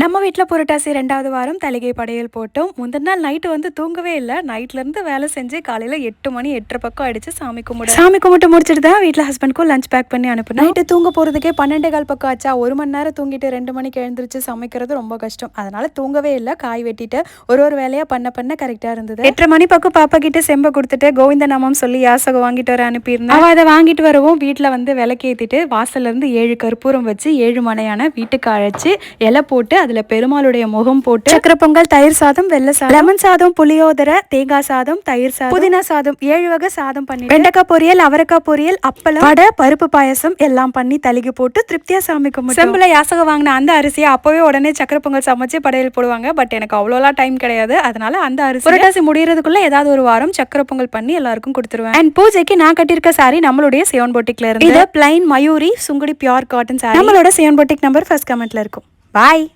நம்ம வீட்டில் புரட்டாசி ரெண்டாவது வாரம் தலைகை படையல் போட்டோம். முந்தின நாள் நைட்டு வந்து தூங்கவே இல்லை. நைட்லேருந்து வேலை செஞ்சு காலையில் எட்டு மணி எட்டரை பக்கம் அடிச்சு சாமி கும்பிடு சாமி கும்பிட்டு முடிச்சுட்டு தான் வீட்டில் ஹஸ்பண்ட்க்கும் லஞ்ச் பேக் பண்ணி அனுப்பணும் நைட்டு தூங்க போகிறதுக்கே பன்னெண்டே கால் பக்கம் ஆச்சா. ஒரு மணி நேரம் தூங்கிட்டு ரெண்டு மணிக்கு எழுந்திரிச்சு சமைக்கிறது ரொம்ப கஷ்டம். அதனால தூங்கவே இல்லை. காய் வெட்டிட்டு ஒரு ஒரு வேலையாக பண்ண பண்ண கரெக்டாக இருந்தது. எட்டரை மணி பக்கம் பாப்பா கிட்ட செம்ப கொடுத்துட்டு கோவிந்த நாமம் சொல்லி யாசகம் வாங்கிட்டு வர அனுப்பியிருந்தேன். அவள் அதை வாங்கிட்டு வரவும். வீட்டில் வந்து விளக்கேற்றிட்டு வாசல்ல இருந்து ஏழு கற்பூரம் வச்சு ஏழு மனையான வீட்டுக்கு அழைச்சு இலை போட்டு அதுல பெருமாளுடைய முகம் போட்டு சக்கர பொங்கல் தயிர் சாதம் வெள்ளை சாதம் லெமன் சாதம் புளியோதரை தேங்காய் சாதம் தயிர் சாதம் புதினா சாதம் ஏழு வகை சாதம் பண்ணி வெண்டைக்காய் பொரியல் அவரைக்காய் பொரியல் அப்பளம் வடை பருப்பு பாயசம் எல்லாம் பண்ணி தலிகை போட்டு திருப்தியா சாமி கும்பிட்டு செம்புல யாசகம் வாங்கின அந்த அரிசியை அப்பவே உடனே சக்கர பொங்கல் சமைச்சு படையல் போடுவாங்க. பட் எனக்கு அவ்வளோலாம் டைம் கிடையாது. அதனால அந்த அரிசி புரட்டாசி முடியறதுக்குள்ள ஏதாவது ஒரு வாரம் சக்கர பொங்கல் பண்ணி எல்லாருக்கும் கொடுத்துருவேன். அண்ட் பூஜைக்கு நான் கட்டியிருக்க சாரி நம்மளுடைய சியோன் பொட்டிக்ல இருந்து. இது plain Mayuri Sungudi pure cotton sari நம்மளோட சியோன் பொட்டிக் நம்பர் ஃபர்ஸ்ட் கமெண்ட்ல இருக்கும். பாய்